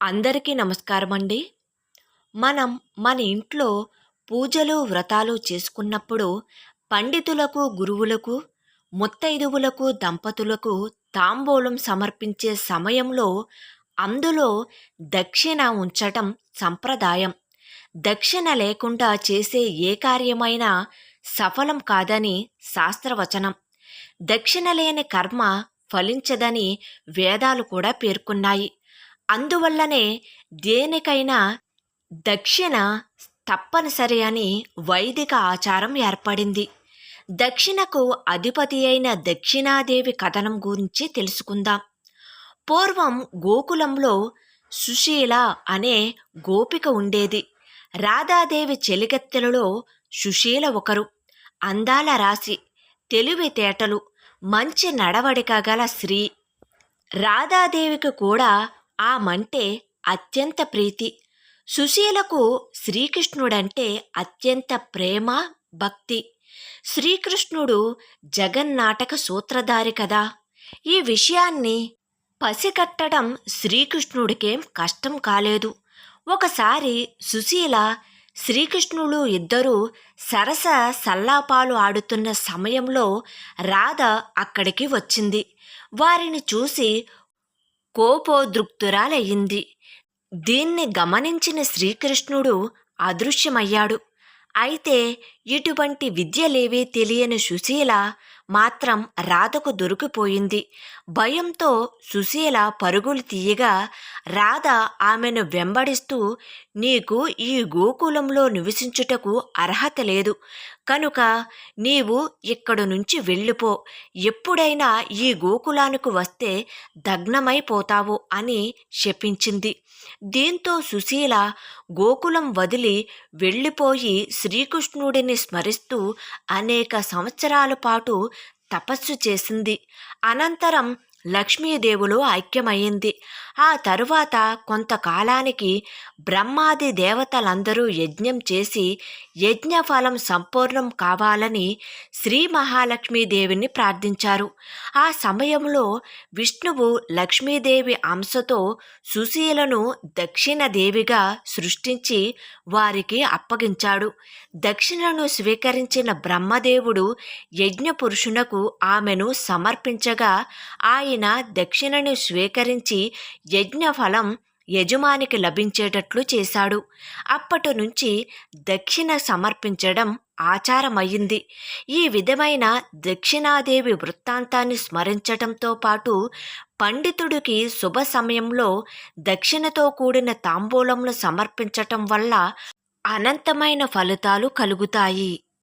అందరికీ నమస్కారం అండి మనం మన ఇంట్లో పూజలు వ్రతాలు చేసుకున్నప్పుడు పండితులకు గురువులకు ముత్తైదువులకు దంపతులకు తాంబూలం సమర్పించే సమయంలో అందులో దక్షిణ ఉంచటం సంప్రదాయం. దక్షిణ లేకుండా చేసే ఏ కార్యమైనా సఫలం కాదని శాస్త్రవచనం. దక్షిణ లేని కర్మ ఫలించదని వేదాలు కూడా పేర్కొన్నాయి. అందువల్లనే దేనికైనా దక్షిణ తప్పనిసరి అని వైదిక ఆచారం ఏర్పడింది. దక్షిణకు అధిపతి అయిన దక్షిణాదేవి కథనం గురించి తెలుసుకుందాం. పూర్వం గోకులంలో సుశీల అనే గోపిక ఉండేది. రాధాదేవి చెలిగత్తెలలో సుశీల ఒకరు. అందాల రాశి తెలివితేటలు మంచి నడవడిక గల స్త్రీ. రాధాదేవికి కూడా ఆమంటే అత్యంత ప్రీతి. సుశీలకు శ్రీకృష్ణుడంటే అత్యంత ప్రేమ భక్తి. శ్రీకృష్ణుడు జగన్నాటక సూత్రధారి కదా. ఈ విషయాన్ని పసికట్టడం శ్రీకృష్ణుడికేం కష్టం కాలేదు. ఒకసారి సుశీల శ్రీకృష్ణుడు ఇద్దరూ సరస సల్లాపాలు ఆడుతున్న సమయంలో రాధ అక్కడికి వచ్చింది. వారిని చూసి కోపోద్రుక్తురాలయ్యింది దీన్ని గమనించిన శ్రీకృష్ణుడు అదృశ్యమయ్యాడు. అయితే ఇటువంటి విద్యలేవీ తెలియని సుశీల మాత్రం రాధకు దొరికిపోయింది. భయంతో సుశీల పరుగులు తీయగా రాధ ఆమెను వెంబడిస్తూ నీకు ఈ గోకులంలో నివసించుటకు అర్హత లేదు. కనుక నీవు ఇక్కడ నుంచి వెళ్ళిపో. ఎప్పుడైనా ఈ గోకులానికి వస్తే దగ్నమైపోతావు అని శపించింది. దీంతో సుశీల గోకులం వదిలి వెళ్ళిపోయి శ్రీకృష్ణుడిని స్మరిస్తూ అనేక సంవత్సరాల పాటు తపస్సు చేసింది. అనంతరం లక్ష్మీదేవులు ఐక్యమయ్యింది. ఆ తరువాత కొంతకాలానికి బ్రహ్మాది దేవతలందరూ యజ్ఞం చేసి యజ్ఞఫలం సంపూర్ణం కావాలని శ్రీ మహాలక్ష్మీదేవిని ప్రార్థించారు. ఆ సమయంలో విష్ణువు లక్ష్మీదేవి అంశతో సుశీలను దక్షిణదేవిగా సృష్టించి వారికి అప్పగించాడు. దక్షిణను స్వీకరించిన బ్రహ్మదేవుడు యజ్ఞపురుషునకు ఆమెను సమర్పించగా ఆయన దక్షిణను స్వీకరించి యజ్ఞఫలం యజమానికి లభించేటట్లు చేశాడు. అప్పటి నుంచి దక్షిణ సమర్పించడం ఆచారమయ్యింది. ఈ విధమైన దక్షిణాదేవి వృత్తాంతాన్ని స్మరించటంతో పాటు పండితుడికి శుభ సమయంలో దక్షిణతో కూడిన తాంబూలంను సమర్పించటం వల్ల అనంతమైన ఫలితాలు కలుగుతాయి.